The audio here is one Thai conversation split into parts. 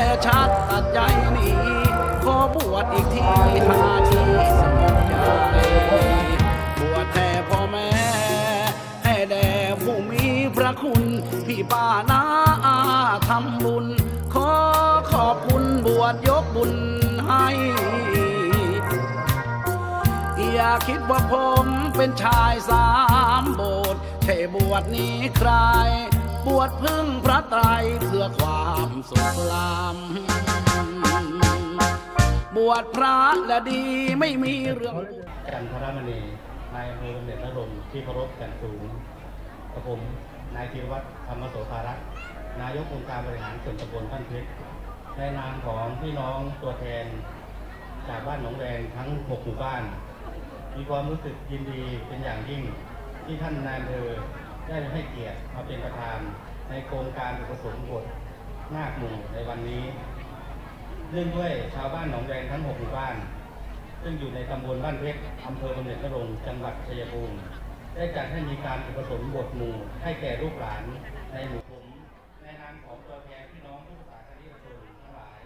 แต่ชัดตัดใจนี้ ขอบวชอีกทีหาที่สงบใจ บวชแท่พ่อแม่ ให้แด่ผู้มีพระคุณ พี่ป้านาอาทำบุญ ขอขอบคุณบวชยกบุญให้อย่าคิดว่าผมเป็นชายสามโบสถ์แค่บวชนี้ใคร บวชพึ่งพระไตรเพื่อความสุขลำบวชพระและดีไม่มีเรื่องจันทรมณีนายอำเภอเด็จนรงที่เคารพกันสูงกับผมนายธีรวัตรธรรมโสภารักษ์นายกองค์การบริหารส่วนตำบลบ้านเพชรในนามของพี่น้องตัวแทน จากบ้านหนองแวงทั้ง6หมู่บ้าน มีความรู้สึกยินดีเป็นอย่างยิ่งที่ท่านนายอำเภอ ได้ให้เกียรติมาเป็นประธานในโครงการอุปสมบทนาคหมู่ในวันนี้เนื่องด้วยชาวบ้านหนองแวงทั้ง 6 หมู่บ้าน ซึ่งอยู่ในตำบลบ้านเพชรอำเภอบำเหน็จนรงจังหวัดชัยภูมิได้จัดให้มีการอุปสมบทหมู่ให้แก่ลูกหลานในหมู่ผมในนามของตัวแทนพี่น้องผู้สาธารณชนทั้งหลาย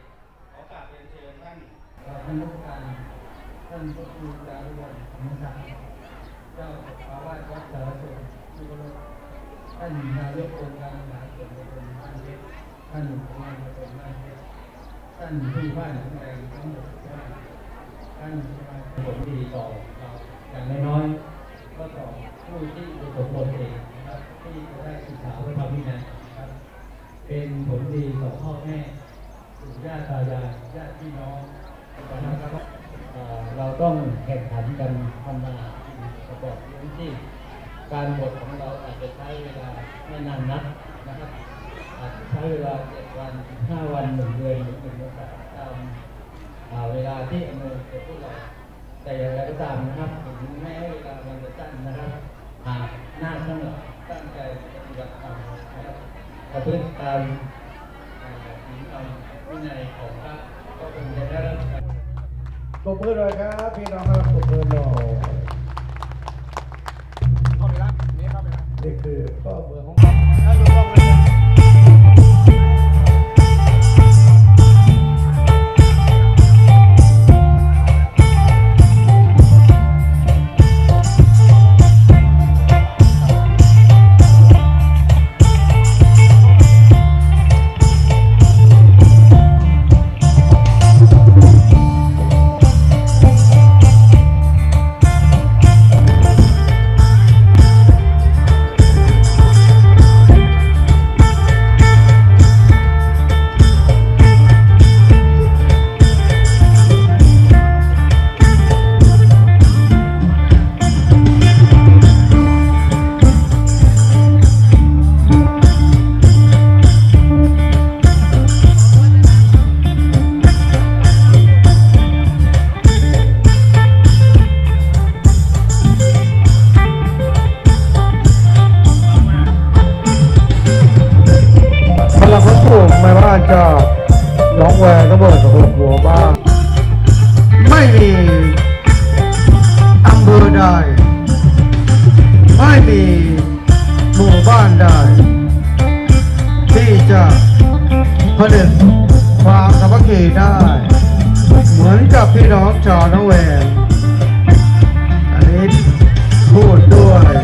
ขอกราบเรียนเชิญท่านท่านผู้การท่านพระครูดารุวันธรรมศาสตร์เจ้าอาวาสวัดสารสุขที่เคารพ ท่านนายกองค์การบริหารส่วนตำบลบ้านเพชรท่านผู้ว่าตำบลบ้านเพชรท่านผู้ว่าหนองแดงทั้งหมดทุกท่านท่านผลดีต่อเราอย่างน้อยๆก็ต่อผู้ที่ประสบผลเองนะครับที่จะได้ศึกษาพระธรรมวินัยนะครับ เป็นผลดีต่อพ่อแม่ปู่ย่าตายายญาติพี่น้องนะครับเราต้องแข่งขันกันทำนาประกอบพื้นที่ การบทของเราอาจจะใช้เวลาไม่นานนักนะครับอาจจะใช้เวลาเจ็ดวันห้าวันหนึ่งเดือนหรือหนึ่งสัปดาห์ตามเวลาที่อำนวยกับพวกเราแต่อย่างไรก็ตามนะครับถึงแม้เวลามันจะสั้นนะครับหากหน้าสนุกตั้งใจปฏิบัติธรรมนะครับประพฤติตามอ่าศีลธรรมวินัยของพระก็คงจะได้รับการปรบมือหน่อยครับพี่น้องครับปรบมือหน่อย จะผลิตความสามัคคีได้ เหมือนกับพี่น้องชาวน้องแวงอันนี้พูดด้วย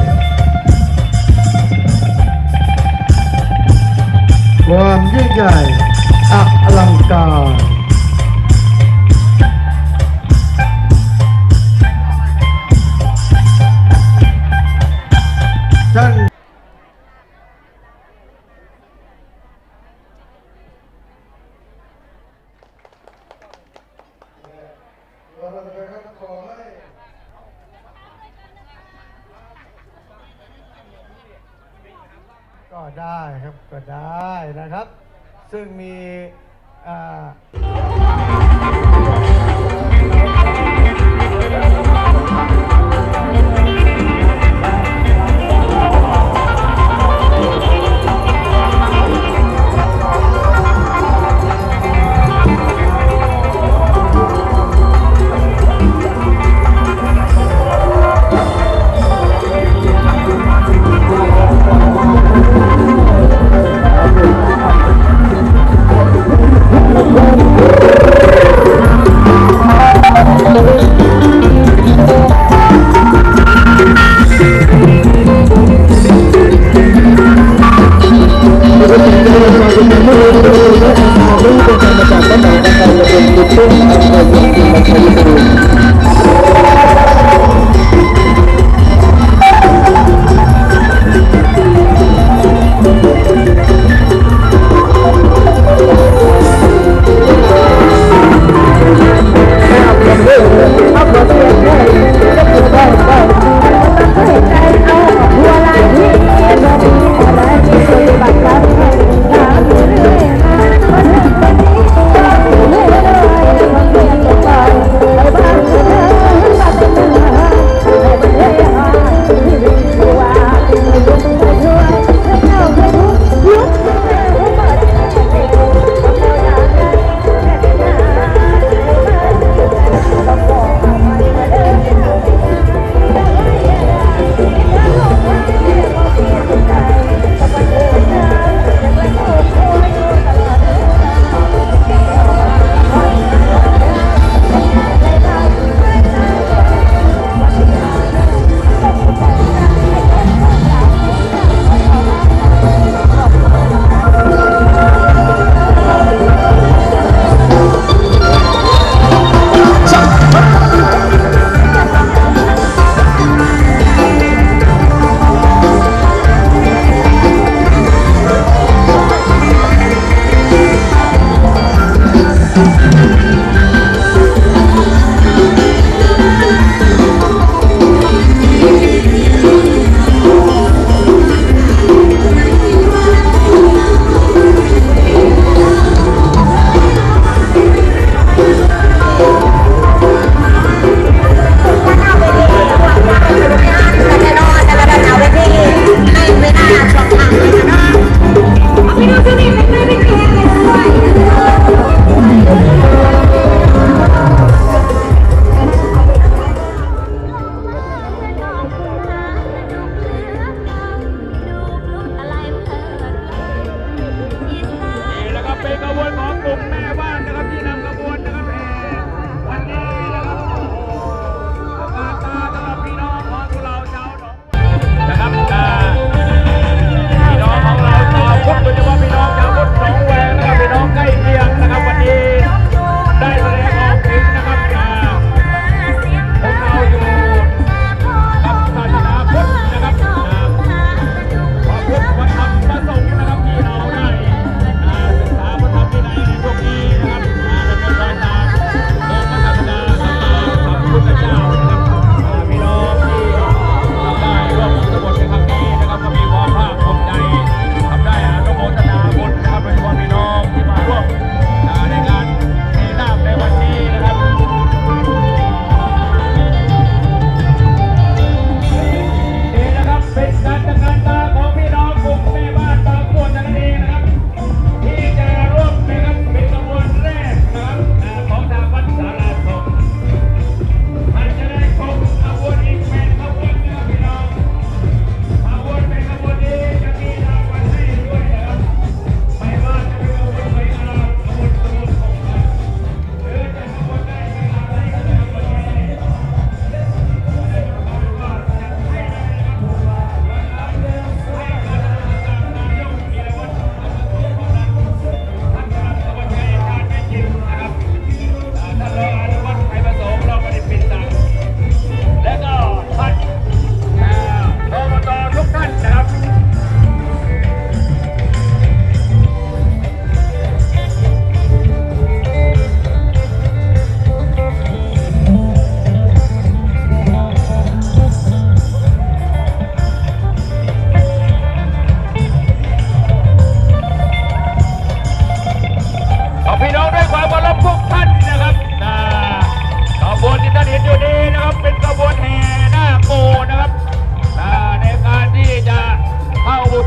ความยิ่งใหญ่อลังการ ก็ได้ครับก็ได้นะครับ ซึ่งมีอ่า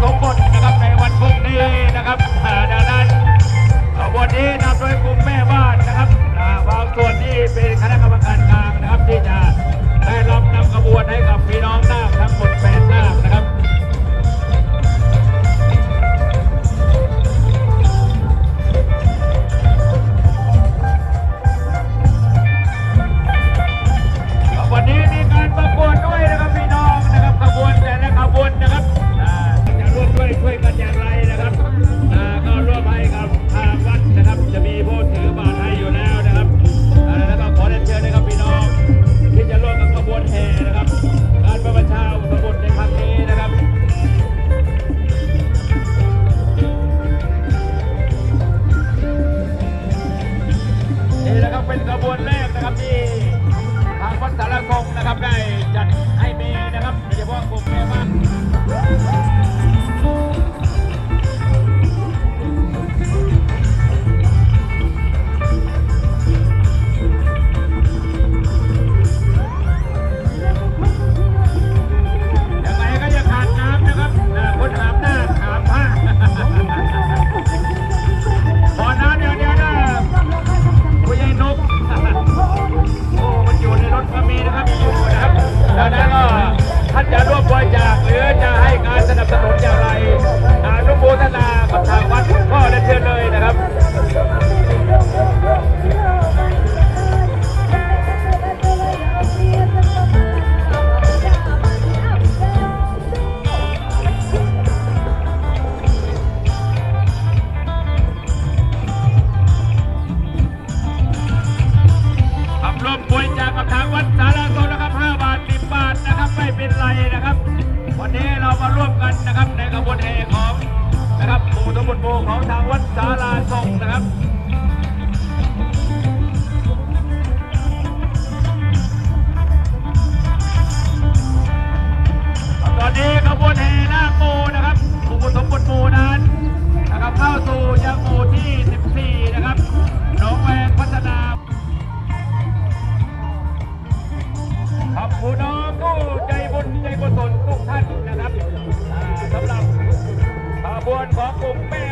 สมบทนะครับในวันพรุ่งนี้นะครับดังนั้นวันนี้นำโดยกลุ่มแม่บ้านนะครับบางส่วนนี่เป็นคณะกรรมการกลางนะครับที่จะได้รับนำขบวนให้กับพี่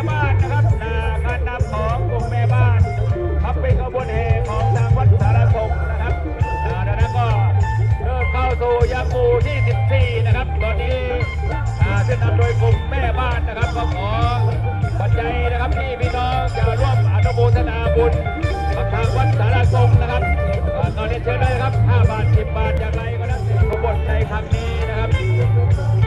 บ้านนะครับนาการนำของกลุ่มแม่บ้านครับเป็นขบวนแห่ของทางวัดสารสงนะครับอ่าดังนั้นก็เริ่มเข้าสู่ยามหมู่ที่ 14 นะครับ ตอนนี้อ่าซึ่งนำโดยกลุ่มแม่บ้านนะครับก็ขอปัจจัยนะครับที่พี่น้องจะร่วมอนุโมทนาบุญกับทางวัดสารสงนะครับตอนนี้เชิญเลยครับ 5 บาท 10 บาทอย่างไรก็แล้ขบวนในครั้งนี้นะครับ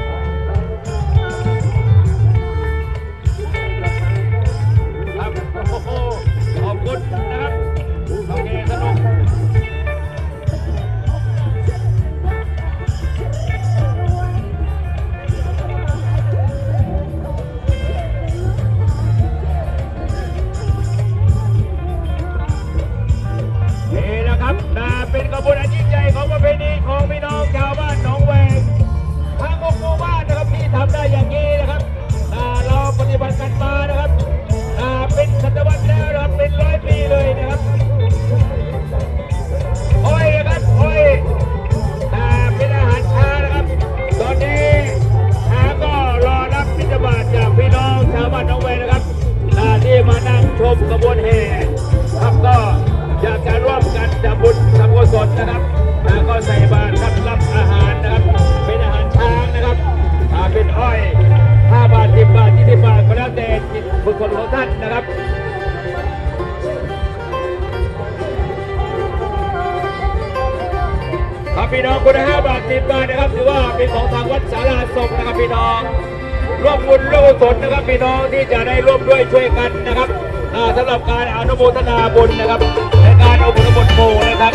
พี่น้องคนละ5บาทสิบาทนะครับถือว่าเป็นของทางวัดสาราศพนะครับพี่น้องร่วมบุญร่วมกุศลนะครับพี่น้องที่จะได้ร่วมด้วยช่วยกันนะครับอ่าสำหรับการอนุโมทนาบุญนะครับในการอุปสมบทหมู่ในครั้ง